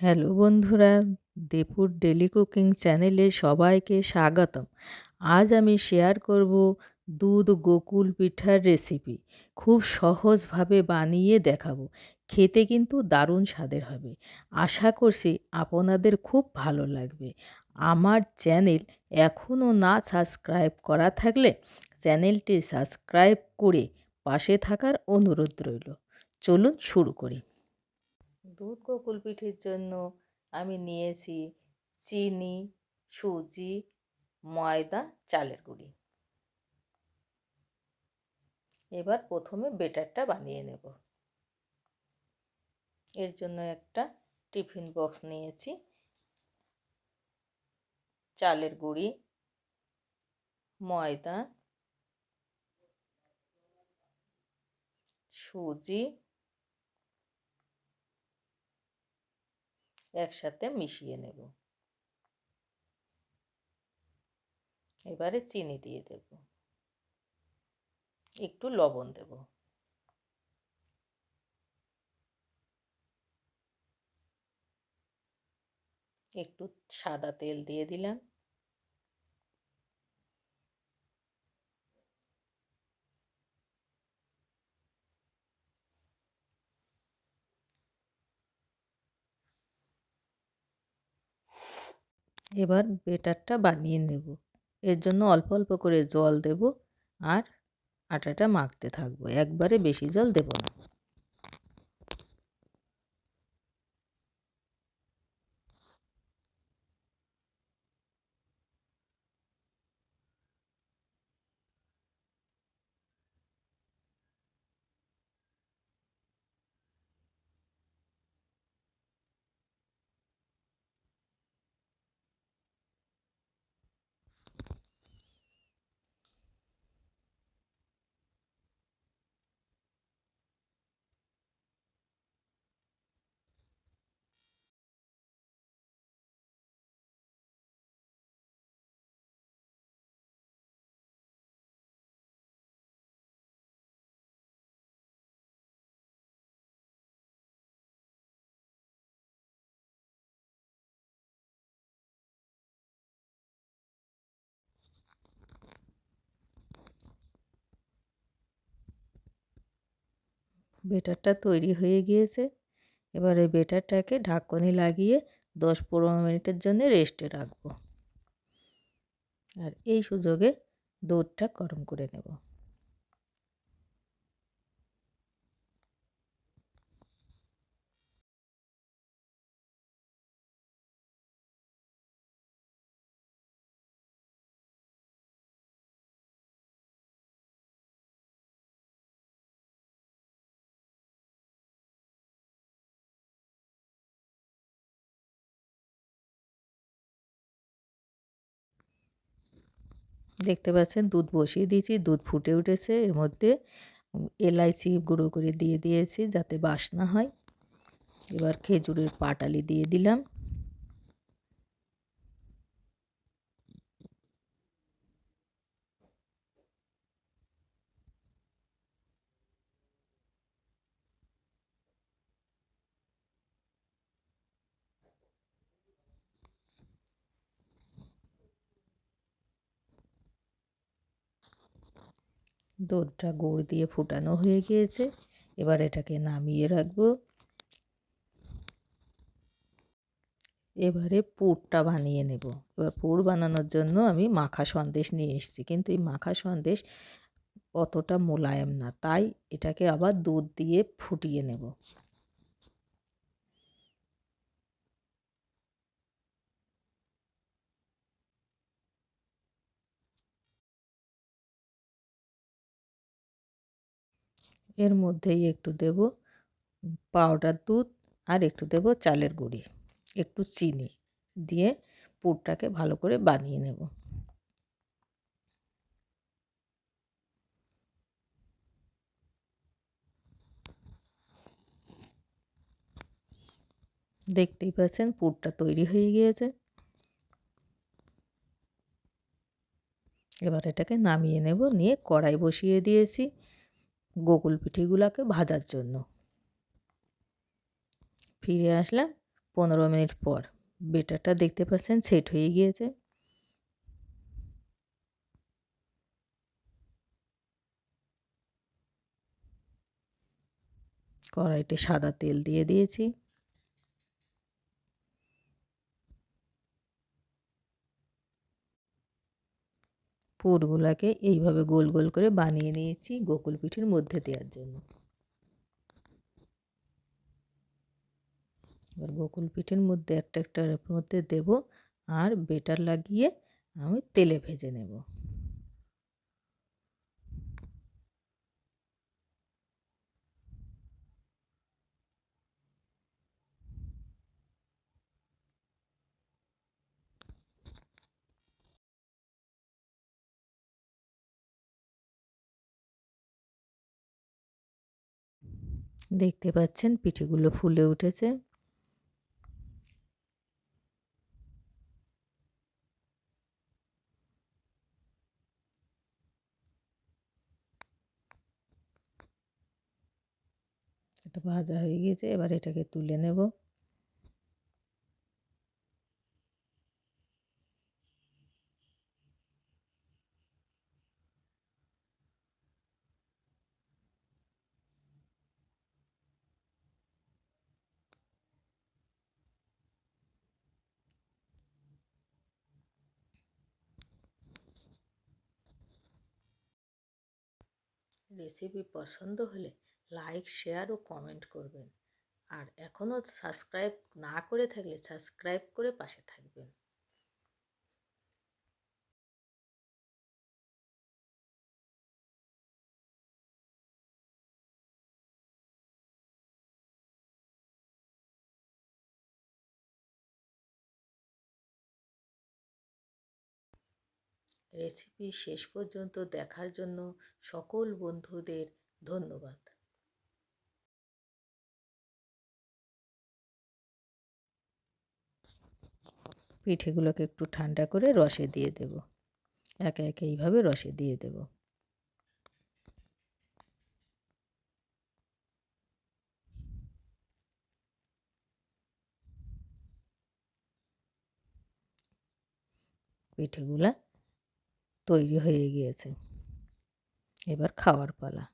Hello বন্ধুরা দেপুর daily cooking চ্যানেলে সবাইকে স্বাগতম। আজ আমি শেয়ার করব দুধ গোকুল পিঠার রেসিপি খুব সহজভাবে বানিয়ে দেখাবো। খেতে কিন্তু দারুণ স্বাদের হবে। আশা করছি আপনাদের খুব ভালো লাগবে। আমার চ্যানেল এখনও না সাবস্ক্রাইব করা থাকলে চ্যানেলটি সাবস্ক্রাইব করে পাশে থাকার অনুরোধ রইল। চলুন শুরু করি। দুধ গোকুল পিঠের জন্য আমি নিয়েছি চিনি, সুজি, ময়দা, চালের গুঁড়ি। এবার প্রথমে বেটারটা বানিয়ে নেব। এর জন্য একটা টিফিন বক্স নিয়েছি। চালের গুঁড়ি, ময়দা, সুজি একসাথে মিশিয়ে নেব। এবারে চিনি দিয়ে দেব। একটু লবণ দেব। একটু সাদা তেল দিয়ে দিলাম। এবার বেটারটা বানিয়ে নেব। এর জন্য অল্প অল্প করে জল দেব আর আটাটা মাখতে থাকব। একবারে বেশি জল দেব না। বেটারটা তৈরি হয়ে গিয়েছে। এবার ওই বেটারটাকে ঢাকনি লাগিয়ে দশ পনেরো মিনিটের জন্য রেস্টে রাখব। আর এই সুযোগে দুধটা গরম করে নেব। দেখতে পাচ্ছেন, দুধ বসিয়ে দিয়েছি, দুধ ফুটে উঠেছে। এর মধ্যে এলাইচি গুঁড়ো করে দিয়ে দিয়েছি যাতে বাসনা হয়। এবার খেজুরের পাটালি দিয়ে দিলাম। দুধটা গুড় দিয়ে ফুটানো হয়ে গিয়েছে। এবার এটাকে নামিয়ে রাখব। এবারে পুরটা বানিয়ে নেব। এবার পুর বানানোর জন্য আমি মাখা সন্দেশ নিয়ে এসেছি। কিন্তু এই মাখা সন্দেশ অতটা মোলায়েম না। তাই এটাকে আবার দুধ দিয়ে ফুটিয়ে নেব। এর মধ্যেই একটু দেব পাউডার দুধ আর একটু দেব চালের গুঁড়ি, একটু চিনি দিয়ে পুরটাকে ভালো করে বানিয়ে নেব। দেখতেই পাচ্ছেন পুরটা তৈরি হয়ে গিয়েছে। এবার এটাকে নামিয়ে নেব, নিয়ে কড়াই বসিয়ে দিয়েছি। গোকুল পিঠিগুলোকে ভাজার জন্য। ফিরে আসলাম পনেরো মিনিট পর। বেটারটা দেখতে পাচ্ছেন সেট হয়ে গিয়েছে। কড়াইতে সাদা তেল দিয়ে দিয়েছি। পুরগুলাকে এইভাবে গোল গোল করে বানিয়ে নিয়েছি গোকুল পিঠের মধ্যে দেওয়ার জন্য। এবার গোকুল পিঠের মধ্যে একটা একটা মধ্যে দেব আর বেটার লাগিয়ে আমি তেলে ভেজে নেব। দেখতে পাচ্ছেন পিঠেগুলো ফুলে উঠেছে। এটা ভাজা হয়ে গিয়েছে এবার এটাকে তুলে নেব। রেসিপি পছন্দ হলে লাইক, শেয়ার ও কমেন্ট করবেন। আর এখনও সাবস্ক্রাইব না করে থাকলে সাবস্ক্রাইব করে পাশে থাকবেন। রেসিপি শেষ পর্যন্ত দেখার জন্য সকল বন্ধুদের ধন্যবাদ। পিঠেগুলোকে একটু ঠান্ডা করে রসে দিয়ে দেব। একে একে এইভাবে রসে দিয়ে দেব। পিঠেগুলা তৈরি হয়ে গিয়েছে। এবার খাওয়ার পালা।